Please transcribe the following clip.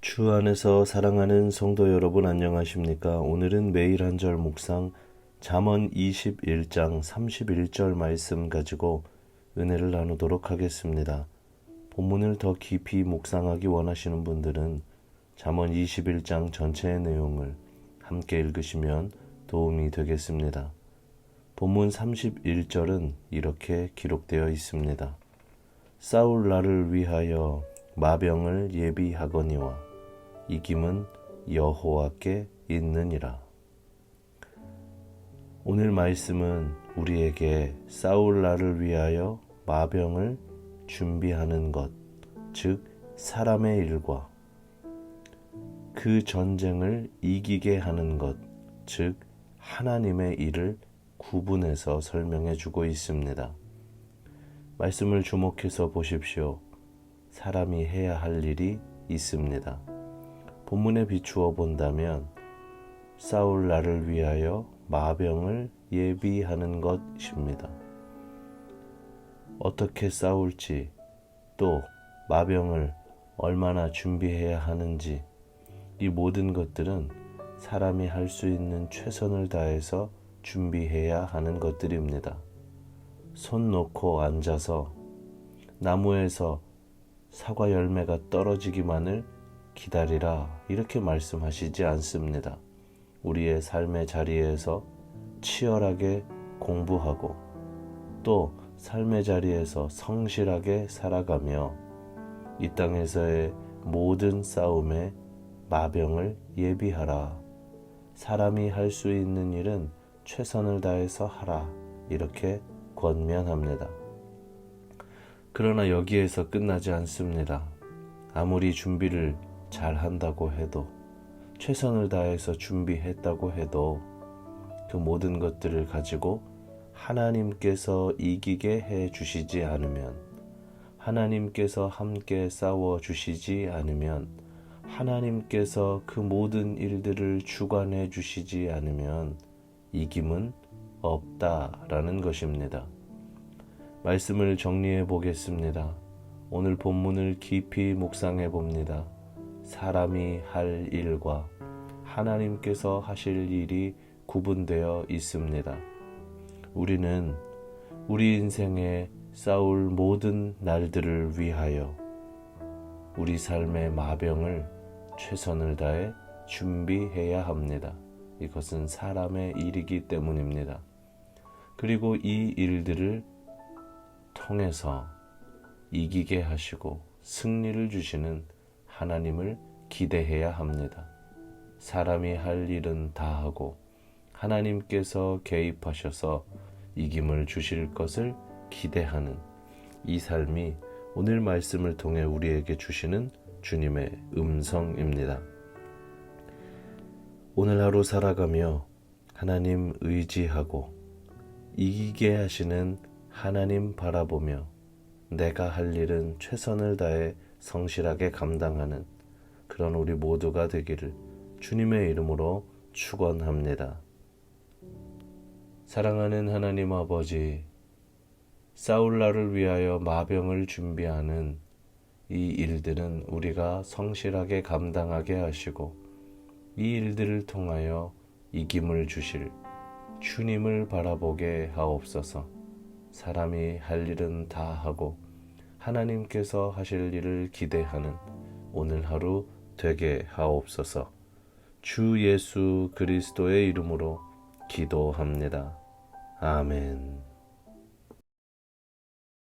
주 안에서 사랑하는 성도 여러분 안녕하십니까? 오늘은 매일 한 절 묵상 잠언 21장 31절 말씀 가지고 은혜를 나누도록 하겠습니다. 본문을 더 깊이 묵상하기 원하시는 분들은 잠언 21장 전체의 내용을 함께 읽으시면 도움이 되겠습니다. 본문 31절은 이렇게 기록되어 있습니다. 싸울 날을 위하여 마병을 예비하거니와 이김은 여호와께 있느니라. 오늘 말씀은 우리에게 싸울 날을 위하여 마병을 준비하는 것, 즉 사람의 일과 그 전쟁을 이기게 하는 것, 즉 하나님의 일을 구분해서 설명해 주고 있습니다. 말씀을 주목해서 보십시오. 사람이 해야 할 일이 있습니다. 본문에 비추어 본다면 싸울 날을 위하여 마병을 예비하는 것입니다. 어떻게 싸울지 또 마병을 얼마나 준비해야 하는지 이 모든 것들은 사람이 할 수 있는 최선을 다해서 준비해야 하는 것들입니다. 손 놓고 앉아서 나무에서 사과 열매가 떨어지기만을 기다리라 이렇게 말씀하시지 않습니다. 우리의 삶의 자리에서 치열하게 공부하고 또 삶의 자리에서 성실하게 살아가며 이 땅에서의 모든 싸움에 마병을 예비하라. 사람이 할 수 있는 일은 최선을 다해서 하라. 이렇게 권면합니다. 그러나 여기에서 끝나지 않습니다. 아무리 준비를 잘 한다고 해도 최선을 다해서 준비했다고 해도 그 모든 것들을 가지고 하나님께서 이기게 해 주시지 않으면 하나님께서 함께 싸워 주시지 않으면 하나님께서 그 모든 일들을 주관해 주시지 않으면 이김은 없다라는 것입니다. 말씀을 정리해 보겠습니다. 오늘 본문을 깊이 묵상해 봅니다. 사람이 할 일과 하나님께서 하실 일이 구분되어 있습니다. 우리는 우리 인생에 싸울 모든 날들을 위하여 우리 삶의 마병을 최선을 다해 준비해야 합니다. 이것은 사람의 일이기 때문입니다. 그리고 이 일들을 통해서 이기게 하시고 승리를 주시는 하나님을 기대해야 합니다. 사람이 할 일은 다 하고 하나님께서 개입하셔서 이김을 주실 것을 기대하는 이 삶이 오늘 말씀을 통해 우리에게 주시는 주님의 음성입니다. 오늘 하루 살아가며 하나님 의지하고 이기게 하시는 하나님 바라보며 내가 할 일은 최선을 다해 성실하게 감당하는 그런 우리 모두가 되기를 주님의 이름으로 축원합니다. 사랑하는 하나님 아버지, 사울라를 위하여 마병을 준비하는 이 일들은 우리가 성실하게 감당하게 하시고 이 일들을 통하여 이김을 주실 주님을 바라보게 하옵소서. 사람이 할 일은 다 하고 하나님께서 하실 일을 기대하는 오늘 하루 되게 하옵소서. 주 예수 그리스도의 이름으로 기도합니다. 아멘.